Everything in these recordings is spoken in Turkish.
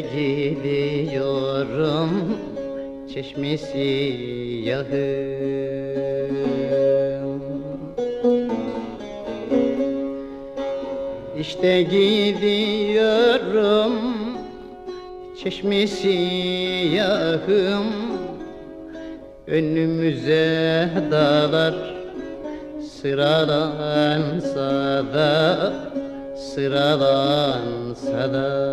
gidiyorum çeşmesi yahım İşte gidiyorum çeşmesi yahım. Önümüze dağlar sıralansa da sıralansa da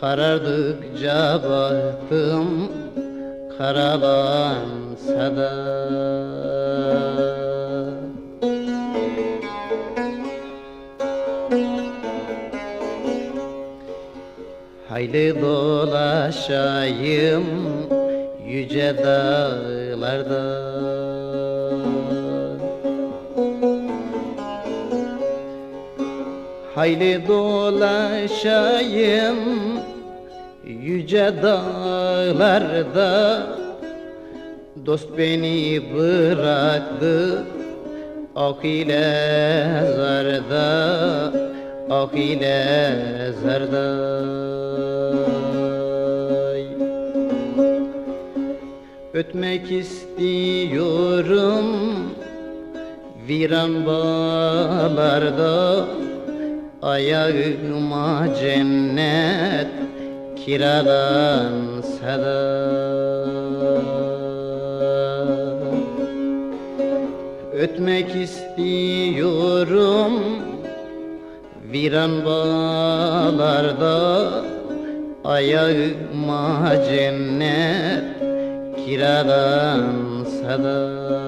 Karardıkça bahtım Karalansa da. Hayli dolaşayım yüce dağlarda. Hayli dolaşayım yüce dağlarda Dost beni bıraktı. Ok ile zarda Ok ile zarda. Ötmek istiyorum Viran bağlarda Ayağıma cennet kiralansa da Ötmek istiyorum Viran bağlarda Ayağıma cennet kiralansa da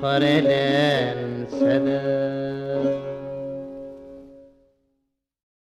karelense de